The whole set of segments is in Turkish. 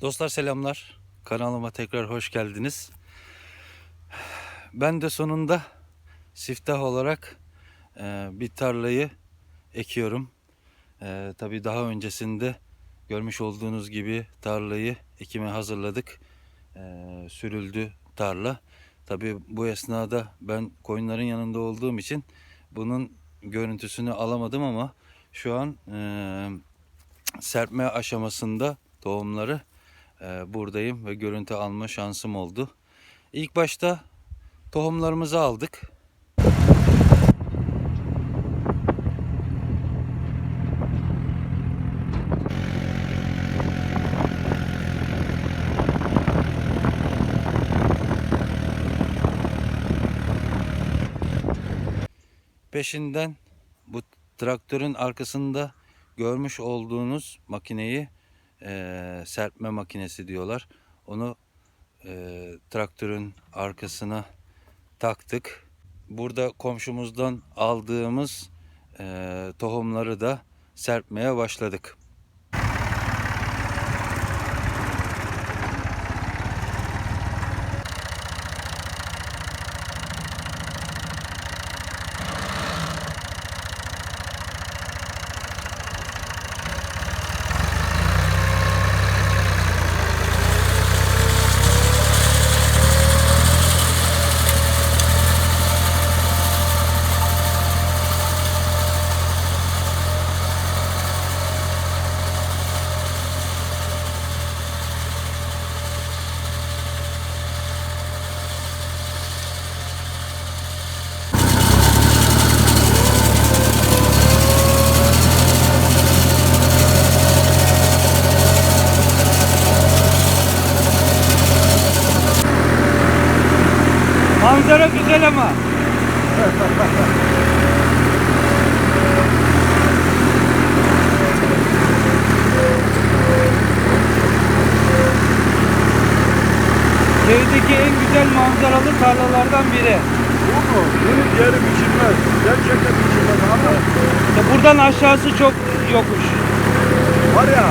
Dostlar selamlar. Kanalıma tekrar hoş geldiniz. Ben de sonunda siftah olarak e, bir tarlayı ekiyorum. E, tabii daha öncesinde görmüş olduğunuz gibi tarlayı ekime hazırladık. E, sürüldü tarla. Tabii bu esnada ben koyunların yanında olduğum için bunun görüntüsünü alamadım ama şu an e, serpme aşamasında tohumları buradayım ve görüntü alma şansım oldu. İlk başta tohumlarımızı aldık. Peşinden bu traktörün arkasında görmüş olduğunuz makineyi eee, serpme makinesi diyorlar. Onu eee, traktörün arkasına taktık. Burada komşumuzdan aldığımız eee, tohumları da serpmeye başladık. Güzel ama. Köydeki en güzel manzaralı tarlalardan biri. Bu mu? Bunun yeri biçilmez. Gerçekten biçilmez ama Ya buradan aşağısı çok yokuş. var ya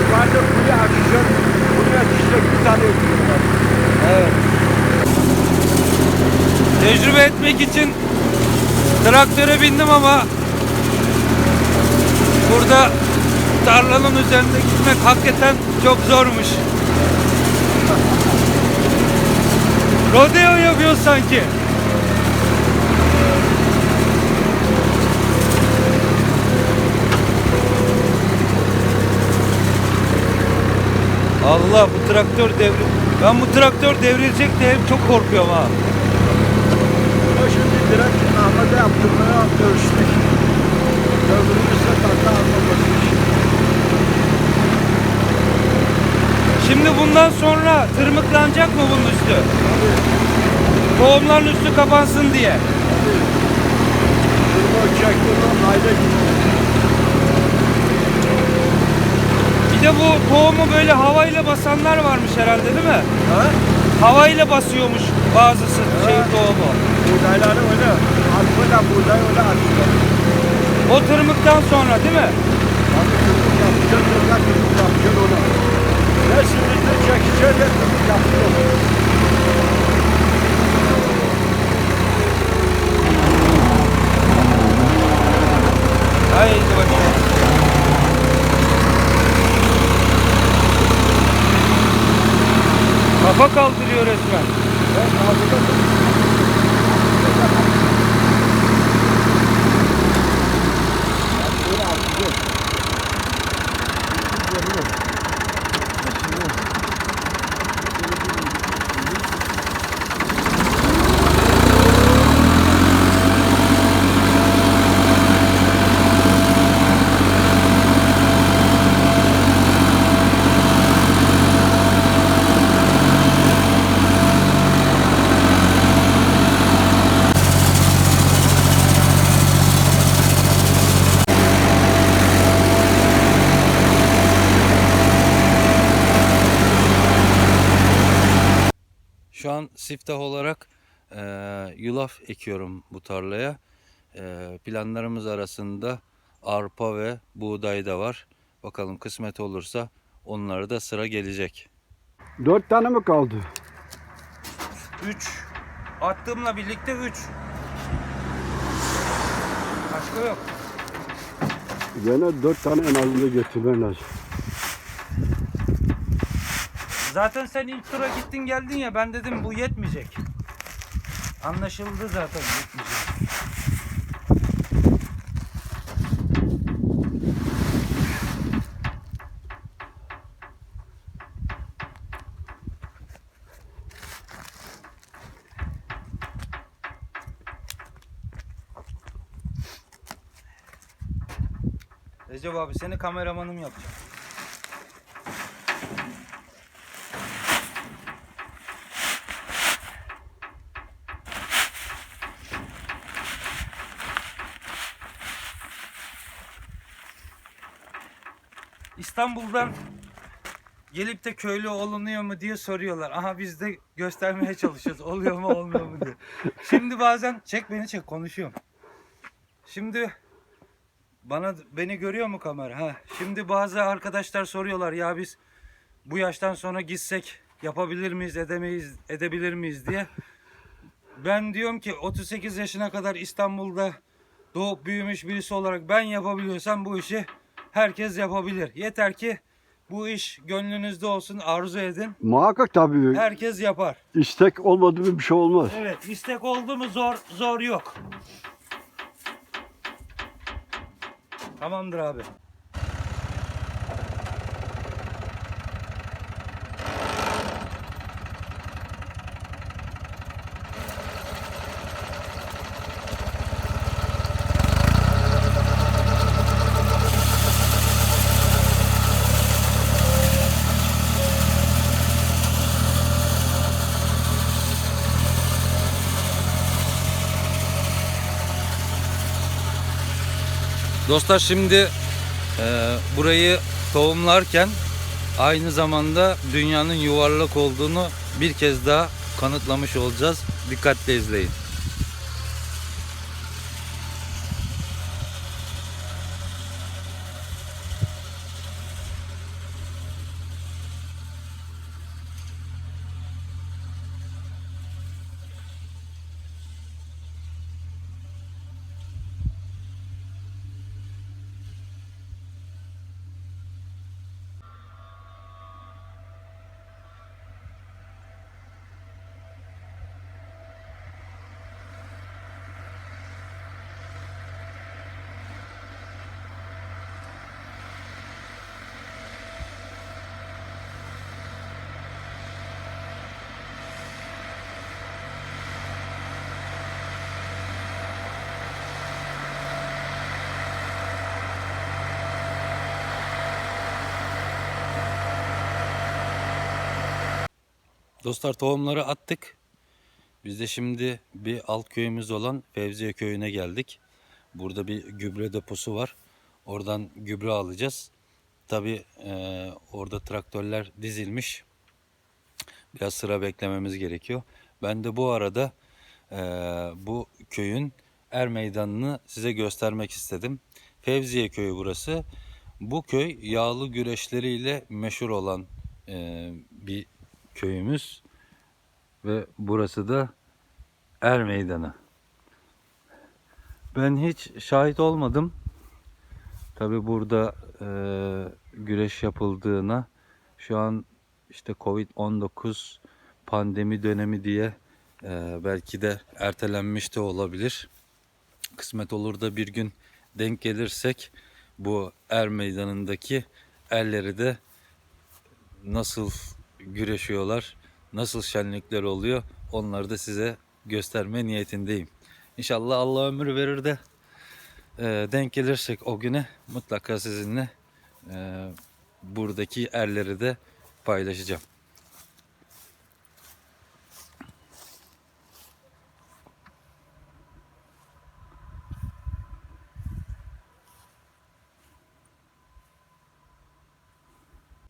yukarıda kuyu açacak, buraya çiçek bir tane ekiyorlar. Evet. Tecrübe etmek için traktöre bindim ama burada tarlanın üzerinde gitmek hakikaten çok zormuş. Rodeo yapıyor sanki. Allah bu traktör devri... Ben bu traktör devrilecek diye çok korkuyorum ha. Ama şimdi direkt Ahmet'e yaptırmaya görüştük. Öbürünüzse tahta almaması. Şimdi bundan sonra tırmıklanacak mı bunun üstü? Tohumların üstü kapansın diye. Turbo çektirmem ayda gidiyor. Bir de bu tohumu böyle havayla basanlar varmış herhalde değil mi? Ha? Havayla basıyormuş bazısı şey tohumu. Buğdayları öyle. Arpayla buğday öyle atıyorlar. O tırmıktan sonra değil mi? Abi tırmık yapacak, tırnak tırmık yapacak ona. Ne sinirde çekecek, ne tırmık yapacak. Haydi. Kafa kaldırıyor resmen. Şu an siftah olarak e, yulaf ekiyorum bu tarlaya. E, planlarımız arasında arpa ve buğday da var. Bakalım kısmet olursa Onlara da sıra gelecek. Dört tane mi kaldı? 3. Attığımla birlikte 3. Başka yok. Gene dört tane en azından getirmen lazım. Zaten sen ilk tura gittin geldin ya ben dedim bu yetmeyecek. Anlaşıldı zaten yetmeyecek. Recep abi seni kameramanım yapacağım. İstanbul'dan gelip de köylü olunuyor mu diye soruyorlar. Aha biz de göstermeye çalışıyoruz. Oluyor mu olmuyor mu diye. Şimdi bazen çek beni çek konuşuyorum. Şimdi bana beni görüyor mu kamera? Ha. Şimdi bazı arkadaşlar soruyorlar ya biz bu yaştan sonra gitsek yapabilir miyiz, edemeyiz, edebilir miyiz diye. Ben diyorum ki 38 yaşına kadar İstanbul'da doğup büyümüş birisi olarak ben yapabiliyorsam bu işi herkes yapabilir. Yeter ki bu iş gönlünüzde olsun, arzu edin. Muhakkak tabii. Herkes yapar. İstek olmadı mı bir şey olmaz. Evet, istek oldu mu zor zor yok. Tamamdır abi. Dostlar şimdi e, burayı tohumlarken aynı zamanda dünyanın yuvarlak olduğunu bir kez daha kanıtlamış olacağız. Dikkatle izleyin. Dostlar tohumları attık. Biz de şimdi bir alt köyümüz olan Fevziye köyüne geldik. Burada bir gübre deposu var. Oradan gübre alacağız. Tabi orada traktörler dizilmiş. Biraz sıra beklememiz gerekiyor. Ben de bu arada e, bu köyün er meydanını size göstermek istedim. Fevziye köyü burası. Bu köy yağlı güreşleriyle meşhur olan e, bir köyümüz ve burası da Er Meydanı. Ben hiç şahit olmadım. Tabi burada e, güreş yapıldığına şu an işte Covid-19 pandemi dönemi diye e, belki de ertelenmiş de olabilir. Kısmet olur da bir gün denk gelirsek bu Er Meydanı'ndaki erleri de nasıl güreşiyorlar, nasıl şenlikler oluyor onları da size gösterme niyetindeyim. İnşallah Allah ömür verir de e, denk gelirsek o güne mutlaka sizinle e, buradaki erleri de paylaşacağım.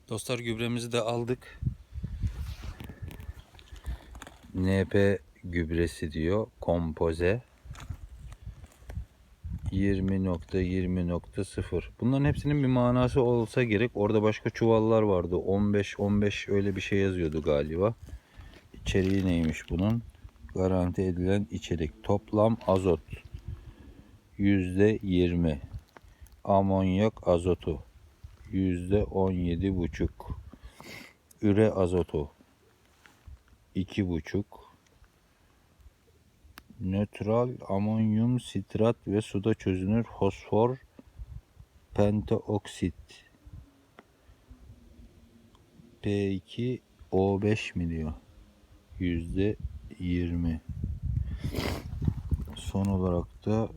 Dostlar gübremizi de aldık. NP gübresi diyor. Kompoze. 20.20.0 Bunların hepsinin bir manası olsa gerek. Orada başka çuvallar vardı. 15 15 öyle bir şey yazıyordu galiba. İçeriği neymiş bunun? Garanti edilen içerik. Toplam azot %20. Amonyak azotu %17,5. Üre azotu 2,5. Nötral amonyum sitrat ve suda çözünür fosfor pentaoksit P2O5 mi diyor? Yüzde 20. Son olarak da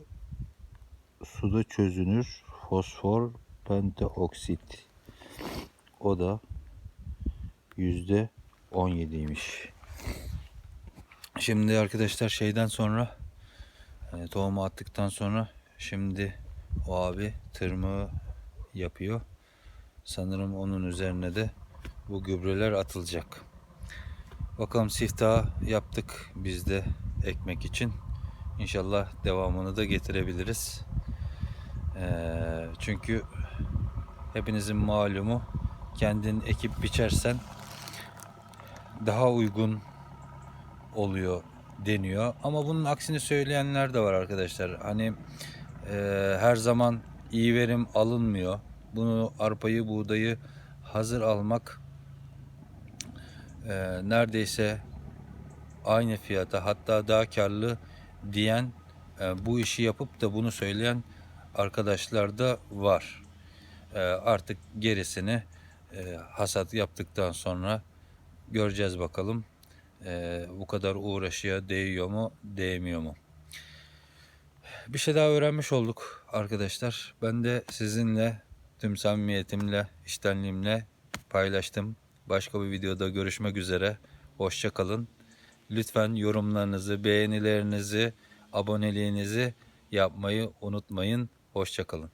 suda çözünür fosfor pentaoksit. O da yüzde 17'ymiş. Şimdi arkadaşlar şeyden sonra e, tohumu attıktan sonra şimdi o abi tırmığı yapıyor. Sanırım onun üzerine de bu gübreler atılacak. Bakalım siftah yaptık biz de ekmek için. İnşallah devamını da getirebiliriz. E, çünkü hepinizin malumu kendin ekip biçersen daha uygun oluyor deniyor. Ama bunun aksini söyleyenler de var arkadaşlar. Hani e, her zaman iyi verim alınmıyor. Bunu arpayı, buğdayı hazır almak e, neredeyse aynı fiyata hatta daha karlı diyen e, bu işi yapıp da bunu söyleyen arkadaşlar da var. E, artık gerisini e, hasat yaptıktan sonra göreceğiz bakalım. Ee, bu kadar uğraşıya değiyor mu, değmiyor mu? Bir şey daha öğrenmiş olduk arkadaşlar. Ben de sizinle tüm samimiyetimle, iştenliğimle paylaştım. Başka bir videoda görüşmek üzere. Hoşça kalın. Lütfen yorumlarınızı, beğenilerinizi, aboneliğinizi yapmayı unutmayın. Hoşça kalın.